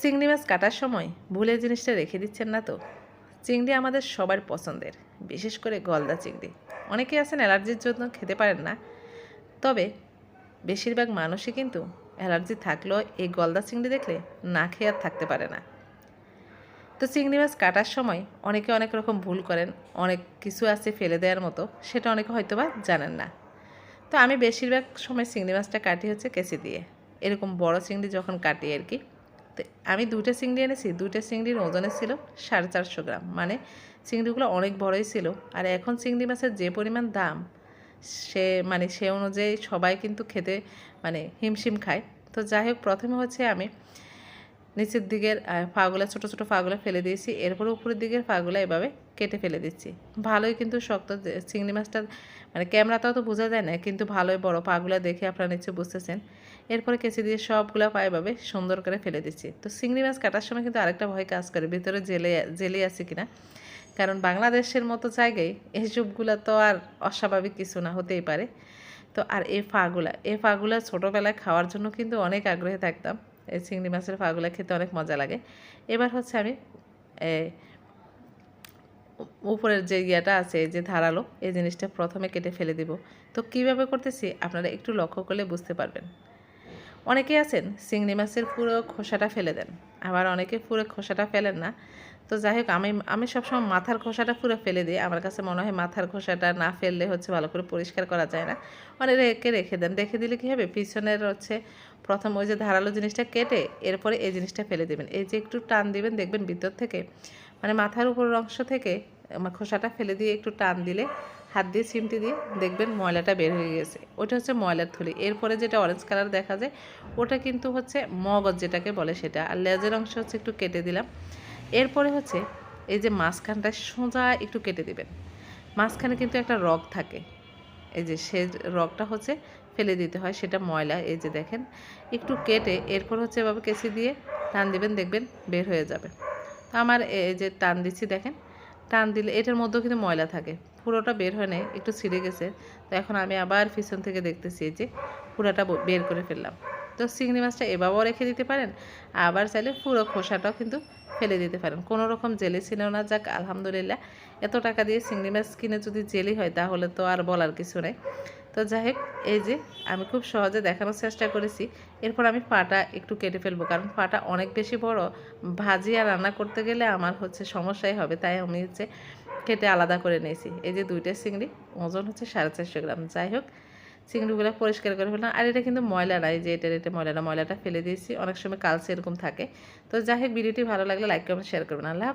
চিংড়ি মাছ কাটার সময় ভুলে জিনিসটা রেখে দিচ্ছেন না তো? চিংড়ি আমাদের সবার পছন্দের, বিশেষ করে গলদা চিংড়ি। অনেকে আছেন অ্যালার্জির জন্য খেতে পারেন না। তবে বেশিরভাগ মানুষই কিন্তু অ্যালার্জি থাকলেও এই গলদা চিংড়ি দেখলে না খেয়ে আর থাকতে পারে না। তো চিংড়ি মাছ কাটার সময় অনেকে অনেক রকম ভুল করেন, অনেক কিছু আছে ফেলে দেওয়ার মতো, সেটা অনেকে হয়তো বা জানেন না। তো আমি বেশিরভাগ সময় চিংড়ি মাছটা কাটি হচ্ছে কেসি দিয়ে। এরকম বড় চিংড়ি যখন কাটি আর কি তো, আমি দুটো চিংড়ি এনেছি দুটো চিংড়ির ওজনে ছিল সাড়ে চারশো গ্রাম। মানে চিংড়িগুলো অনেক বড়ই ছিল। আর এখন চিংড়ি মাছের যে পরিমাণ দাম, সে মানে সে অনুযায়ী সবাই কিন্তু খেতে মানে হিমশিম খায়। তো যাই হোক, প্রথমে হচ্ছে আমি নিচের দিকের ফাগুলা, ছোটো ছোটো ফাগুলা ফেলে দিয়েছি। এরপর উপরের দিকের ফাগুলা এভাবে কেটে ফেলে দিচ্ছি। ভালোই কিন্তু শক্ত চিংড়ি মাছটা মানে ক্যামেরাতেও তো বোঝা যায় না, কিন্তু ভালোই বড় পাগুলা দেখে আপনারা নিশ্চয়ই বুঝতেছেন। এরপরে কেচি দিয়ে সবগুলা পা এভাবে সুন্দর করে ফেলে দিচ্ছি। তো চিংড়ি মাছ কাটার সময় কিন্তু আরেকটা ভয় কাজ করে, ভিতরে জেলে জেলে আছে কিনা? কারণ বাংলাদেশের মতো জায়গায় এইসবগুলো তো আর অস্বাভাবিক কিছু না, হতেই পারে। তো আর এই ফাগুলা এ ফাগুলা ছোটোবেলায় খাওয়ার জন্য কিন্তু অনেক আগ্রহে থাকতাম। এই চিংড়ি মাছের ফাগুলা খেতে অনেক মজা লাগে। এবার হচ্ছে আমি উপরের যে ইয়েটা আছে যে ধারালো, এই জিনিসটা প্রথমে কেটে ফেলে দিব। তো কীভাবে করতেছি আপনারা একটু লক্ষ্য করলে বুঝতে পারবেন। অনেকে আছেন, চিংড়ি মাছের পুরো খোসাটা ফেলে দেন। আবার অনেকে পুরো খোসাটা ফেলেন না। তো যাই হোক, আমি আমি সবসময় মাথার খোসাটা পুরো ফেলে দিই। আমার কাছে মনে হয় মাথার খোসাটা না ফেললে হচ্ছে ভালো করে পরিষ্কার করা যায় না। অনেকে রেখে রেখে দেন। রেখে দিলে কী হবে? পিছনের হচ্ছে প্রথম ওই যে ধারালো জিনিসটা কেটে এরপরে এই জিনিসটা ফেলে দেবেন। এই যে একটু টান দিবেন, দেখবেন ভিতর থেকে মানে মাথার উপরের অংশ থেকে খোসাটা ফেলে দিয়ে একটু টান দিলে হাত দিয়ে চিমটি দিয়ে দেখবেন ময়লাটা বের হয়ে গেছে। ওটা হচ্ছে ময়লার থলি। এরপরে যেটা অরেঞ্জ কালার দেখা যায়, ওটা কিন্তু হচ্ছে মগজ যেটাকে বলে সেটা। আর লেজের অংশ হচ্ছে একটু কেটে দিলাম। এরপরে হচ্ছে এই যে মাঝখানটা সোজা একটু কেটে দিবেন। মাঝখানে কিন্তু একটা রগ থাকে। এই যে সে রগটা হচ্ছে ফেলে দিতে হয়, সেটা ময়লা। এই যে দেখেন, একটু কেটে এরপর হচ্ছে এভাবে কেসি দিয়ে টান দিবেন, দেখবেন বের হয়ে যাবে। তো আমার এই যে টান দিচ্ছি, দেখেন, টান দিলে এটার মধ্যেও কিন্তু ময়লা থাকে। পুরোটা বের হয় একটু ছিঁড়ে গেছে। তো এখন আমি আবার পিছন থেকে দেখতেছি যে পুরোটা বের করে ফেললাম। তো চিংড়ি মাছটা এভাবেও রেখে দিতে পারেন, আবার চাইলে পুরো খোসাটাও কিন্তু ফেলে দিতে পারেন। কোনো রকম জেলি ছিল না, যাক, আলহামদুলিল্লাহ। এত টাকা দিয়ে চিংড়ি মাছ কিনে যদি জেলি হয়, তাহলে তো আর বলার কিছু নেই। তো যাই হোক, এই যে আমি খুব সহজে দেখানোর চেষ্টা করেছি। এরপর আমি পাটা একটু কেটে ফেলব, কারণ পাটা অনেক বেশি বড়। ভাজি আর রান্না করতে গেলে আমার হচ্ছে সমস্যাই হবে, তাই আমি হচ্ছে কেটে আলাদা করে নিয়েছি। এই যে দুইটা চিংড়ি, ওজন হচ্ছে সাড়ে চারশো গ্রাম। যাই হোক, চিংড়িগুলো পরিষ্কার করে ফেললাম। আর এটা কিন্তু ময়লা নাই যে এটা এটা ময়লা না ময়লাটা ফেলে দিয়েছি। অনেক সময় কালসে এরকম থাকে। তো যাই হোক, ভিডিওটি ভালো লাগলে লাইক কমেন্ট শেয়ার করবেন। আল্লাহ।